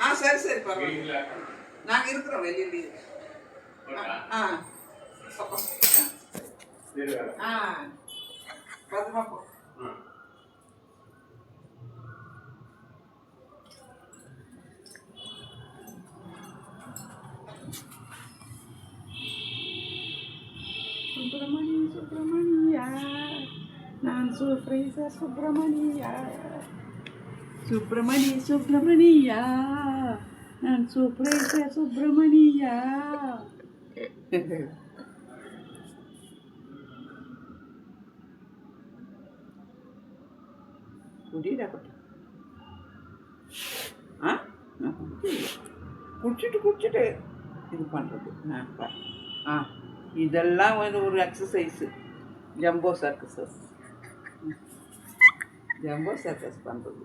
ஆ? சரி சரி பரவாயில்ல. நாங்கள் இருக்கிறோம் வெளியிலேயே ஆ. ஆ. பத்திரமா போ. சுப்பிரமணி சுப்பிரமணியா நான் சூப்ரைச சுப்பிரமணியா சுப்பிரமணி சுப்பிரமணியா. நான் சூப்ரைச சுப்பிரமணியா. குடிடா ஆ? குடிச்சிட்டு குடிச்சிட்டு இது பண்ணுறது நான் ஆ இதெல்லாம் வந்து ஒரு exercise jumbo circuses jumbo circus பண்ணுறது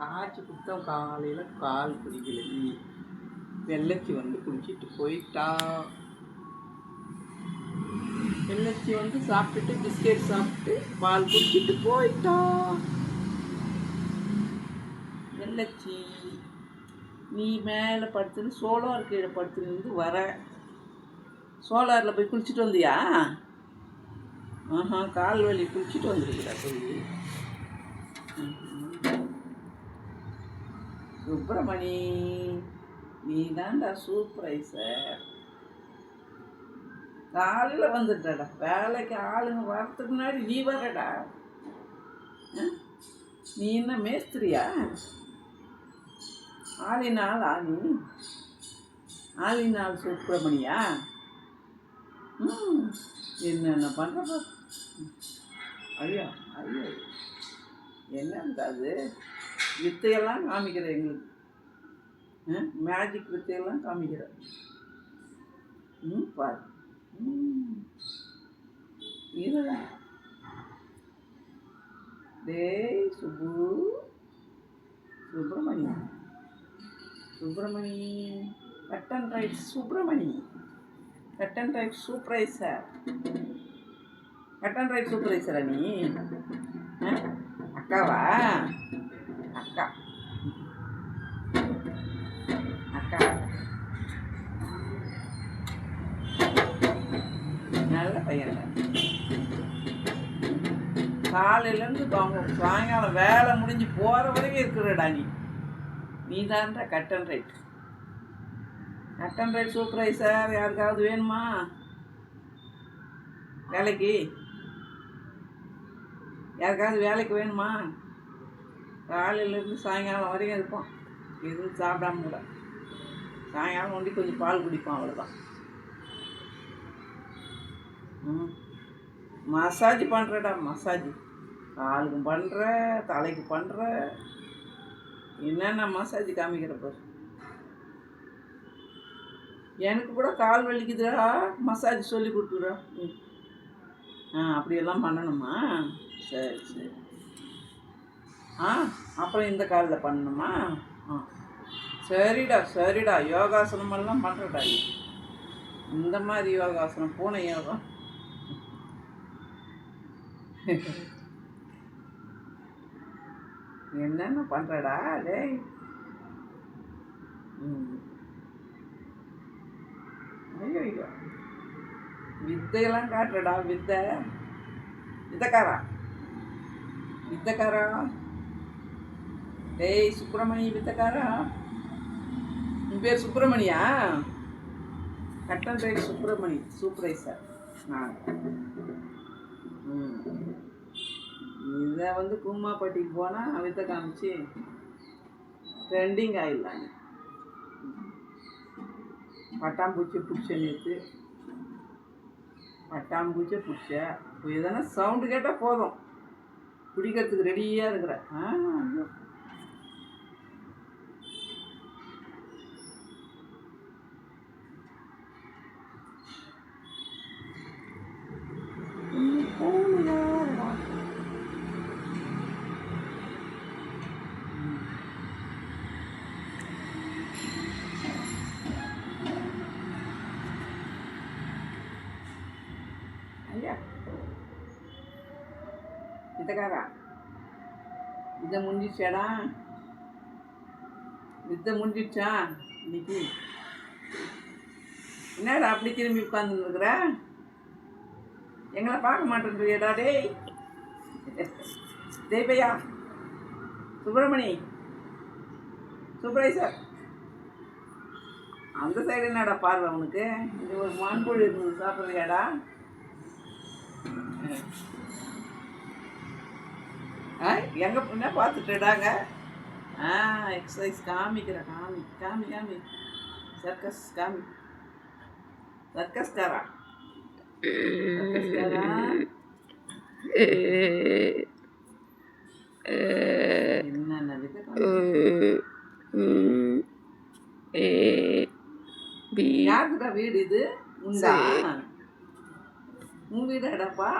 காய்ச்சி கொடுத்தோம் காலையில் கால் குடிக்கல வெள்ளச்சி வந்து குளிச்சிட்டு போயிட்டா. வெள்ளச்சி வந்து சாப்பிட்டுட்டு பிஸ்கெட் சாப்பிட்டு பால் குடிச்சிட்டு போயிட்டா. வெள்ளச்சி நீ மேலே படுத்துன்னு சோலார் கீழே படுத்துன்னு வர. சோலாரில் போய் குளிச்சுட்டு வந்தியா? ஆஹா கால் வலி. குளிச்சுட்டு வந்துருக்குடா சொல்லி சுப்பிரமணி. நீ தான்டா சூப்பரைசர். காலையில் வந்துட்டடா. வேலைக்கு ஆளுங்க வரத்துக்கு முன்னாடி நீ வரடா. ஆ? நீ என்ன மேஸ்திரியா? ஆளினால் ஆணி ஆளினால் சுப்பிரமணியா? ம். என்னென்ன பண்ணுறப்ப ஐயோ ஐயோ. என்னது அது? வித்தையெல்லாம் காமிக்கிற எங்களுக்கு. மேஜிக் வித்தையெல்லாம் காமிக்கிற ம் பாரு. இதுதான் டேய் Subbu. Subramani Subramani cut and right Subramani cut and right supervisor cut and right சூப்பரைசரா நீ அக்காவா? அக்கா. அக்கா. நல்ல பையன் காலையிலேருந்து சாயங்காலம் வேலை முடிஞ்சு போகிற வரைக்கும் இருக்கிறடா நீ. நீ தான்டா cut and right cut and right supervisor யாருக்காவது வேணுமா? வேலைக்கு? யாருக்காவது வேலைக்கு வேணுமா? காலையிலேருந்து சாயங்காலம் வரைக்கும் இருப்போம் எதுவும் சாப்பிடாம கூட. சாயங்காலம் ஒண்டி கொஞ்சம் பால் குடிப்போம் அவ்வளோதான் ம். மசாஜ் பண்ணுறடா மசாஜ். காலுக்கும் பண்ணுற தலைக்கு பண்ணுற என்னென்ன மசாஜ் காமிக்கிற பாரு. எனக்கு கூட கால் வலிக்குதுடா மசாஜ் சொல்லி கொடுத்துடா ம். ஆ அப்படியெல்லாம் பண்ணணுமா? சரி சரி. ஆ அப்புறம் இந்த காலில் பண்ணணுமா? ஆ. சரிடா சரிடா. யோகாசனம் எல்லாம் பண்ணுறடா இந்த மாதிரி யோகாசனம் பூனை யோகம் என்னென்ன பண்ணுறடா டேய். ம். ஐயோ ஐயோ வித்தையெல்லாம் காட்டுறடா வித்தை. வித்தக்காரா? வித்தைக்காரா? டேய் சுப்பிரமணி வித்தக்காரா உன் பேர் சுப்பிரமணியா? Cut and right Subramani supervisor. நான் இதை வந்து கும்மாப்பட்டிக்கு போனால் வித்த காமிச்சு ட்ரெண்டிங் ஆயிடலாங்க பட்டாம்பூச்சி பிடிச்ச நேற்று பட்டாம்பூச்சியை பிடிச்ச. இப்போ எதனா சவுண்டு கேட்டால் போதும். பிடிக்கிறதுக்கு ரெடியாக இருக்கிற. ஆ ஐயோ. ம், போகலையாடா. ம். இல்லையா? வித்தக்காரா வித்தை முடிஞ்சிச்சாடா வித்தை முடிஞ்சிச்சா இன்னைக்கு? என்னடா அப்படி திரும்பி உட்காந்துருக்குற எங்களை பார்க்க மாட்டேன்றியடா டேய். தேவையா சுப்பிரமணி சுப்ரேஷ் சார் அந்த சைடு என்னடா பார்வை உனக்கு? இது ஒரு மான்கோழி இருந்தது சாப்பிட்றியாடா? ஆ எங்கே என்ன பார்த்துட்டுடாங்க ஆ எக்ஸசைஸ் காமிக்கிற காமி காமி காமி. சர்க்கஸ் காமி. சர்க்கஸ்காரா சர்க்கஸ்காரா என்னென்ன வீடு இது? உண்டா? உன் ம் சரிடாப்பா.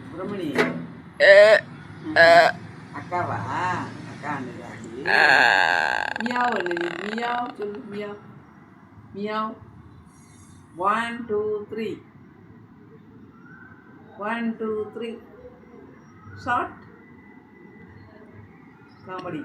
சுப்பிரமணி. அக்காவா? அக்கா மியாவ் மியாவ் சொல்லு meow. Meow. One two three one two three short comedy